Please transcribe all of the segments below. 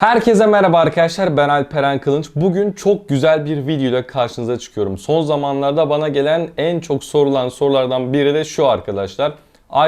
Herkese merhaba arkadaşlar ben Alperen Kılınç. Bugün çok güzel bir video ile karşınıza çıkıyorum. Son zamanlarda bana gelen en çok sorulan sorulardan biri de şu arkadaşlar.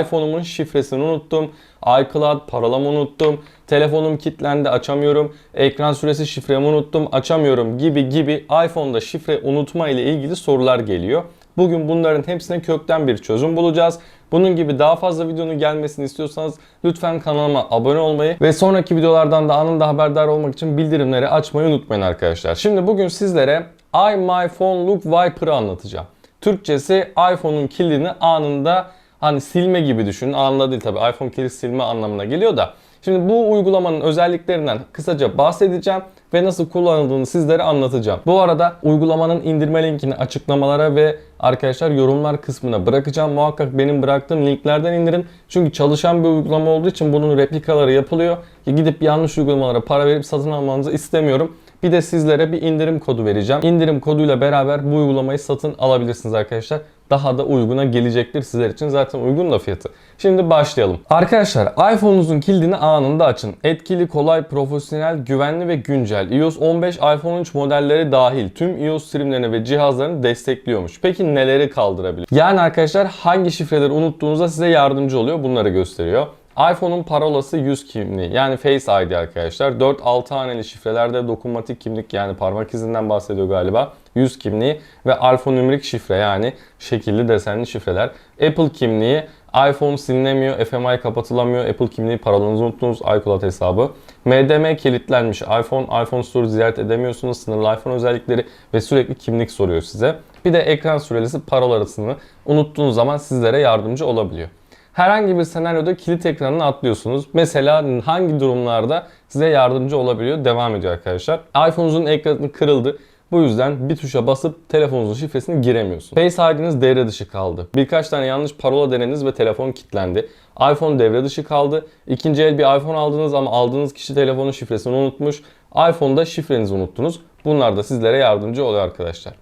iPhone'umun şifresini unuttum. iCloud parolamı unuttum. Telefonum kilitlendi açamıyorum. Ekran süresi şifremi unuttum açamıyorum gibi gibi iPhone'da şifre unutma ile ilgili sorular geliyor. Bugün bunların hepsine kökten bir çözüm bulacağız. Bunun gibi daha fazla videonun gelmesini istiyorsanız lütfen kanalıma abone olmayı ve sonraki videolardan da anında haberdar olmak için bildirimleri açmayı unutmayın arkadaşlar. Şimdi bugün sizlere iMyPhone Look Wiper'ı anlatacağım. Türkçesi iPhone'un kilidini anında hani silme gibi düşünün. Anında değil tabi iPhone kilidi silme anlamına geliyor da. Şimdi bu uygulamanın özelliklerinden kısaca bahsedeceğim ve nasıl kullanıldığını sizlere anlatacağım. Bu arada uygulamanın indirme linkini açıklamalara ve arkadaşlar yorumlar kısmına bırakacağım. Muhakkak benim bıraktığım linklerden indirin. Çünkü çalışan bir uygulama olduğu için bunun replikaları yapılıyor. Gidip yanlış uygulamalara para verip satın almanızı istemiyorum. Bir de sizlere bir indirim kodu vereceğim. İndirim koduyla beraber bu uygulamayı satın alabilirsiniz arkadaşlar. Daha da uyguna gelecektir sizler için. Zaten uygun da fiyatı. Şimdi başlayalım. Arkadaşlar iPhone'unuzun kilidini anında açın. Etkili, kolay, profesyonel, güvenli ve güncel. iOS 15, iPhone 13 modelleri dahil tüm iOS sürümlerini ve cihazlarını destekliyormuş. Peki neleri kaldırabilir? Yani arkadaşlar hangi şifreleri unuttuğunuzda size yardımcı oluyor bunları gösteriyor. iPhone'un parolası yüz kimliği yani Face ID arkadaşlar. 4-6 haneli şifrelerde dokunmatik kimlik yani parmak izinden bahsediyor galiba. Yüz kimliği ve alfanümerik şifre yani şekilli desenli şifreler. Apple kimliği iPhone silinemiyor, FMI kapatılamıyor, Apple kimliği parolanızı unuttunuz, iCloud hesabı. MDM kilitlenmiş iPhone, iPhone Store ziyaret edemiyorsunuz, sınırlı iPhone özellikleri ve sürekli kimlik soruyor size. Bir de ekran süresi parolasını unuttuğunuz zaman sizlere yardımcı olabiliyor. Herhangi bir senaryoda kilit ekranını atlıyorsunuz. Mesela hangi durumlarda size yardımcı olabiliyor? Devam ediyor arkadaşlar. iPhone'unuzun ekranı kırıldı. Bu yüzden bir tuşa basıp telefonunuzun şifresini giremiyorsunuz. Face ID'niz devre dışı kaldı. Birkaç tane yanlış parola denediniz ve telefon kilitlendi. iPhone devre dışı kaldı. İkinci el bir iPhone aldınız ama aldığınız kişi telefonun şifresini unutmuş. iPhone'da şifrenizi unuttunuz. Bunlar da sizlere yardımcı oluyor arkadaşlar.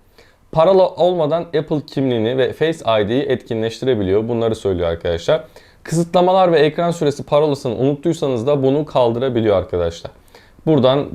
Parola olmadan Apple kimliğini ve Face ID'yi etkinleştirebiliyor. Bunları söylüyor arkadaşlar. Kısıtlamalar ve ekran süresi parolasını unuttuysanız da bunu kaldırabiliyor arkadaşlar. Buradan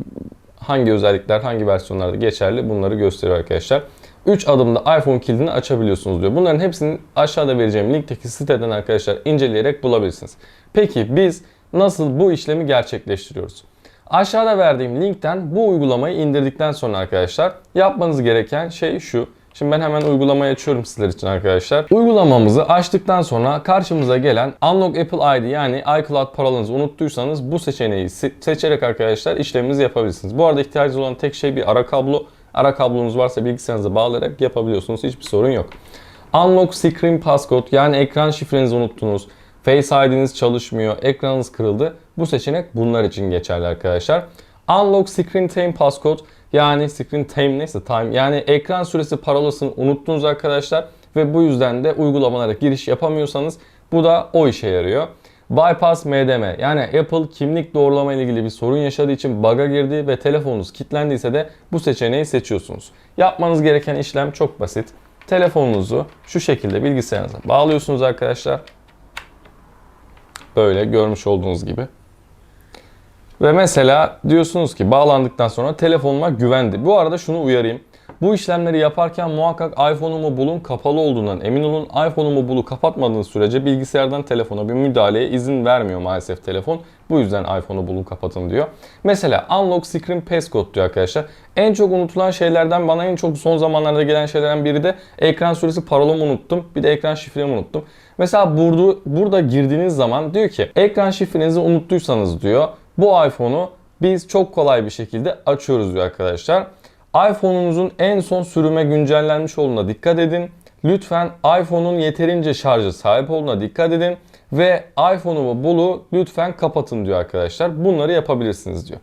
hangi özellikler hangi versiyonlarda geçerli bunları gösteriyor arkadaşlar. 3 adımda iPhone kilidini açabiliyorsunuz diyor. Bunların hepsini aşağıda vereceğim linkteki siteden arkadaşlar inceleyerek bulabilirsiniz. Peki biz nasıl bu işlemi gerçekleştiriyoruz? Aşağıda verdiğim linkten bu uygulamayı indirdikten sonra arkadaşlar yapmanız gereken şey şu. Şimdi ben hemen uygulamayı açıyorum sizler için arkadaşlar. Uygulamamızı açtıktan sonra karşımıza gelen Unlock Apple ID yani iCloud parolanızı unuttuysanız bu seçeneği seçerek arkadaşlar işleminizi yapabilirsiniz. Bu arada ihtiyacınız olan tek şey bir ara kablo. Ara kablonuz varsa bilgisayarınıza bağlayarak yapabiliyorsunuz. Hiçbir sorun yok. Unlock Screen Passcode yani ekran şifrenizi unuttunuz. Face ID'niz çalışmıyor, ekranınız kırıldı. Bu seçenek bunlar için geçerli arkadaşlar. Unlock Screen Time Passcode yani Screen Time neyse time yani ekran süresi parolasını unuttunuz arkadaşlar ve bu yüzden de uygulamalara giriş yapamıyorsanız bu da o işe yarıyor. Bypass MDM yani Apple kimlik doğrulama ile ilgili bir sorun yaşadığı için bug'a girdi ve telefonunuz kilitlendiyse de bu seçeneği seçiyorsunuz. Yapmanız gereken işlem çok basit. Telefonunuzu şu şekilde bilgisayarınıza bağlıyorsunuz arkadaşlar. Böyle görmüş olduğunuz gibi. Ve mesela diyorsunuz ki bağlandıktan sonra telefonuma güvendi. Bu arada şunu uyarayım. Bu işlemleri yaparken muhakkak iPhone'umu bulun kapalı olduğundan emin olun. iPhone'umu bulu kapatmadığınız sürece bilgisayardan telefona bir müdahaleye izin vermiyor maalesef telefon. Bu yüzden iPhone'u bulun kapatın diyor. Mesela Unlock Screen Passcode diyor arkadaşlar. En çok unutulan şeylerden bana en çok son zamanlarda gelen şeylerden biri de ekran süresi parolamı unuttum. Bir de ekran şifremi unuttum. Mesela burada, burada girdiğiniz zaman diyor ki ekran şifrenizi unuttuysanız diyor bu iPhone'u biz çok kolay bir şekilde açıyoruz diyor arkadaşlar. iPhone'unuzun en son sürüme güncellenmiş olduğuna dikkat edin. Lütfen iPhone'un yeterince şarjı sahip olduğuna dikkat edin. Ve iPhone'u bulu lütfen kapatın diyor arkadaşlar. Bunları yapabilirsiniz diyor.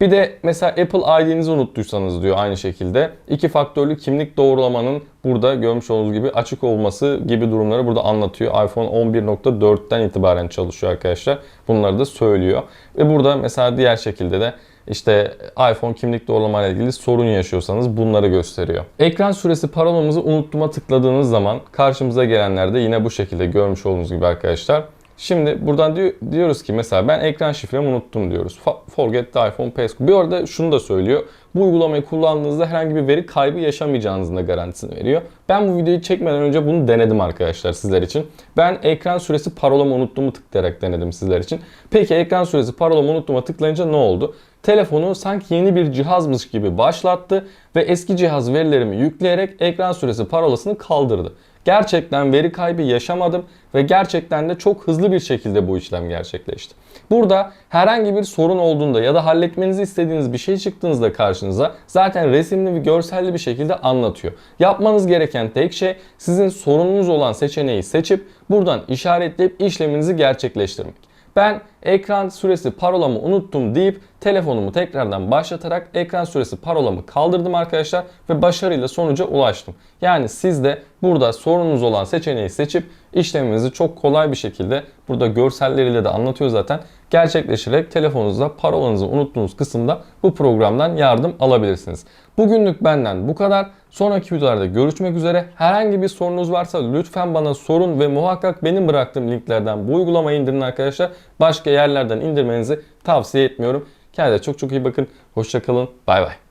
Bir de mesela Apple ID'nizi unuttuysanız diyor aynı şekilde. iki faktörlü kimlik doğrulamanın burada görmüş olduğunuz gibi açık olması gibi durumları burada anlatıyor. iPhone 11.4'ten itibaren çalışıyor arkadaşlar. Bunları da söylüyor. Ve burada mesela diğer şekilde de işte iPhone kimlik doğrulama ile ilgili sorun yaşıyorsanız bunları gösteriyor. Ekran süresi parolamızı unuttuğuma tıkladığınız zaman karşımıza gelenler de yine bu şekilde görmüş olduğunuz gibi arkadaşlar. Şimdi buradan diyor, diyoruz ki mesela ben ekran şifremi unuttum diyoruz. Forget the iPhone passcode. Bir arada şunu da söylüyor. Bu uygulamayı kullandığınızda herhangi bir veri kaybı yaşamayacağınızın da garantisini veriyor. Ben bu videoyu çekmeden önce bunu denedim arkadaşlar sizler için. Ben ekran süresi parolamı unuttuğumu tıklayarak denedim sizler için. Peki ekran süresi parolamı unuttuğuma tıklayınca ne oldu? Telefonu sanki yeni bir cihazmış gibi başlattı ve eski cihaz verilerimi yükleyerek ekran süresi parolasını kaldırdı. Gerçekten veri kaybı yaşamadım ve gerçekten de çok hızlı bir şekilde bu işlem gerçekleşti. Burada herhangi bir sorun olduğunda ya da halletmenizi istediğiniz bir şey çıktığınızda karşınıza zaten resimli ve görselli bir şekilde anlatıyor. Yapmanız gereken tek şey sizin sorununuz olan seçeneği seçip buradan işaretleyip işleminizi gerçekleştirmek. Ben ekran süresi parolamı unuttum deyip telefonumu tekrardan başlatarak ekran süresi parolamı kaldırdım arkadaşlar ve başarıyla sonuca ulaştım. Yani siz de burada sorununuz olan seçeneği seçip işleminizi çok kolay bir şekilde burada görselleriyle de anlatıyor zaten gerçekleştirerek telefonunuzda parolanızı unuttuğunuz kısımda bu programdan yardım alabilirsiniz. Bugünlük benden bu kadar. Sonraki videolarda görüşmek üzere. Herhangi bir sorunuz varsa lütfen bana sorun ve muhakkak benim bıraktığım linklerden bu uygulamayı indirin arkadaşlar. Başka yerlerden indirmenizi tavsiye etmiyorum. Kendinize çok çok iyi bakın. Hoşçakalın. Bay bay.